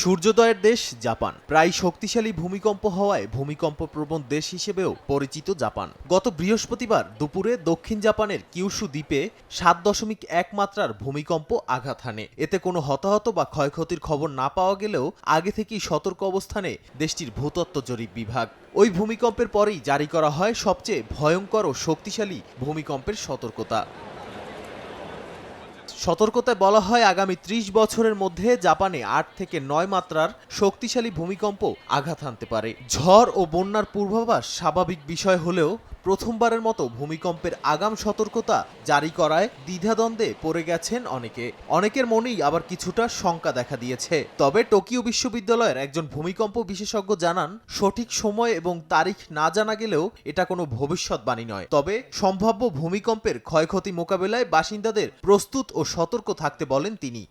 সূর্যোদয়ের দেশ জাপান। প্রায় শক্তিশালী ভূমিকম্প হওয়ায় ভূমিকম্প প্রবণ দেশ হিসেবেও পরিচিত জাপান। গত বৃহস্পতিবার দুপুরে দক্ষিণ জাপানের কিউশু দ্বীপে সাত দশমিক এক মাত্রার ভূমিকম্প আঘাত হানে। এতে কোনো হতাহত বা ক্ষয়ক্ষতির খবর না পাওয়া গেলেও আগে থেকেই সতর্ক অবস্থানে দেশটির ভূতত্ত্ব জরিপ বিভাগ। ওই ভূমিকম্পের পরেই জারি করা হয় সবচেয়ে ভয়ঙ্কর ও শক্তিশালী ভূমিকম্পের সতর্কতা। সতর্কতায় বলা হয়, আগামী ত্রিশ বছরের মধ্যে জাপানে আট থেকে নয় মাত্রার শক্তিশালী ভূমিকম্প আঘাত হানতে পারে। ঝড় ও বন্যার পূর্বাভাস স্বাভাবিক বিষয় হলেও প্রথমবারের মতো ভূমিকম্পের আগাম সতর্কতা জারি করায় দ্বিধাদ্বন্দ্বে পড়ে গেছেন অনেকে। অনেকের মনেই আবার কিছুটা শঙ্কা দেখা দিয়েছে। তবে টোকিও বিশ্ববিদ্যালয়ের একজন ভূমিকম্প বিশেষজ্ঞ জানান, সঠিক সময় এবং তারিখ না জানা গেলেও এটা কোনো ভবিষ্যৎবাণী নয়। তবে সম্ভাব্য ভূমিকম্পের ক্ষয়ক্ষতি মোকাবেলায় বাসিন্দাদের প্রস্তুত ও সতর্ক থাকতে বলেন তিনি।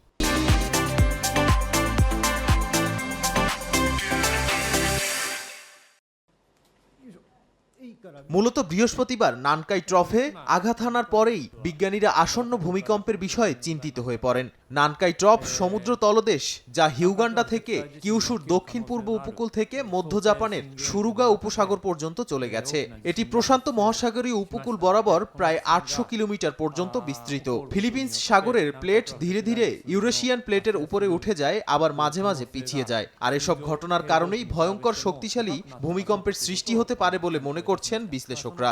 মূলত বৃহস্পতিবার নানকাই ট্রফে আঘাত হানার পরেই বিজ্ঞানীরা আসন্ন ভূমিকম্পের বিষয়ে চিন্তিত হয়ে পড়েন। নানকাই ট্রপ সমুদ্র তলদেশ, যা হিউগান্ডা থেকে কিউশুর দক্ষিণ পূর্ব উপকূল থেকে মধ্য জাপানের সুরুগা উপসাগর পর্যন্ত চলে গেছে। এটি প্রশান্ত মহাসাগরীয় উপকূল বরাবর প্রায় আটশো কিলোমিটার পর্যন্ত বিস্তৃত। ফিলিপিন্স সাগরের প্লেট ধীরে ধীরে ইউরেশিয়ান প্লেটের উপরে উঠে যায়, আবার মাঝে মাঝে পিছিয়ে যায়। আর এসব ঘটনার কারণেই ভয়ঙ্কর শক্তিশালী ভূমিকম্পের সৃষ্টি হতে পারে বলে মনে করছেন বিশ্লেষকরা।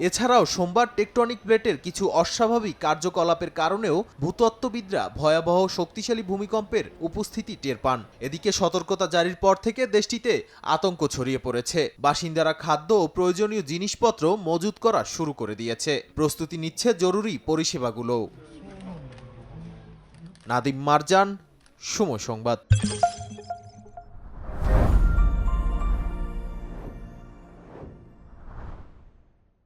এছাড়াও সোমবার টেকটনিক প্লেটের কিছু অস্বাভাবিক কার্যকলাপের কারণেও ভূতত্ত্ববিদরা ভয়াবহ শক্তিশালী ভূমিকম্পের উপস্থিতি টের পান। এদিকে সতর্কতা জারির পর থেকে দেশটিতে আতঙ্ক ছড়িয়ে পড়েছে। বাসিন্দারা খাদ্য ও প্রয়োজনীয় জিনিসপত্র মজুত করা শুরু করে দিয়েছে। প্রস্তুতি নিচ্ছে জরুরি পরিষেবাগুলোও। নাদিম মারজান, সময় সংবাদ।